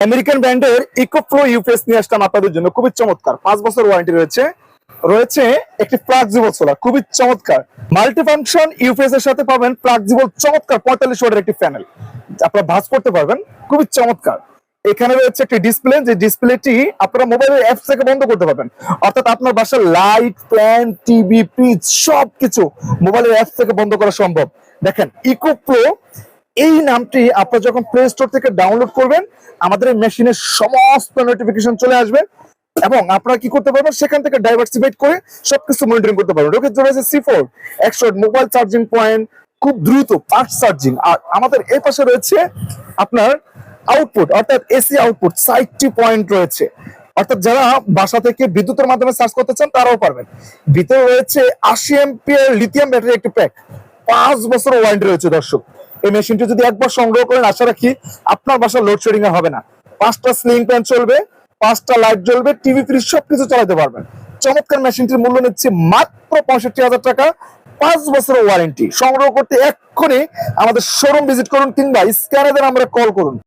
American ব্র্যান্ডের EcoFlow UPS নিয়ে আসলাম আপনাদের জন্য। খুবই চমৎকার। পাঁচ বছর ওয়ারেন্টি রয়েছে। রয়েছে একটি ফ্লাক্সিবল সোলার খুবই চমৎকার। মাল্টি ফাংশন ইউপিএস এর সাথে পাবেন ফ্লাক্সিবল চমৎকার পঁয়তাল্লিশ ওয়াটের একটি প্যানেল আপনারা ভাঁজ করতে পারবেন। খুবই চমৎকার। এখানে রয়েছে একটি ডিসপ্লে যে ডিসপ্লেটি আপনারা মোবাইলের অ্যাপস থেকে বন্ধ করতে পারবেন। অর্থাৎ আপনার বাসার লাইট ফ্যান টিভি ফ্রিজ সবকিছু মোবাইলের অ্যাপস থেকে বন্ধ করা সম্ভব। দেখেন ইকো প্রো এই নামটি আপনারা যখন প্লে স্টোর থেকে ডাউনলোড করবেন, আমাদের এই মেশিনের সমস্ত নোটিফিকেশন চলে আসবে এবং আপনারা কি করতে পারবেন? সেখান থেকে ডাইভার্সিফাইড করে সবকিছু মনিটরিং করতে পারবেন। রোগের জন্য সি ফোর একশো মোবাইল চার্জিং পয়েন্ট খুব দ্রুত ফাস্ট চার্জিং আর আমাদের এই পাশে রয়েছে আপনার আউটপুট অর্থাৎ এসি আউটপুট সাইটটি পয়েন্ট রয়েছে। অর্থাৎ যারা বাসা থেকে বিদ্যুতের মাধ্যমে চার্জ করতে চান, তারাও পারবেন। ভিতরে রয়েছে আশি এমপিয়ার লিথিয়াম ব্যাটারি একটি প্যাক পাঁচ বছর ওয়ারেন্টি রয়েছে দর্শক। এই মেশিনটি যদি একবার সংগ্রহ করেন, আশা রাখি আপনার বাসা লোডশেডিং আর হবে না। পাঁচটা স্লিং ফ্যান চলবে, পাঁচটা লাইট জ্বলবে টিভি ফ্রিজ সবকিছু চালাতে পারবেন। চমৎকার মেশিনটির মূল্য নিচ্ছে মাত্র পঁয়ষট্টি হাজার টাকা, পাঁচ বছরের ওয়ারেন্টি সংগ্রহ করতে এক্ষুনি আমাদের শোরুম ভিজিট করুন কিংবা স্ক্যানারদের আমরা কল করুন।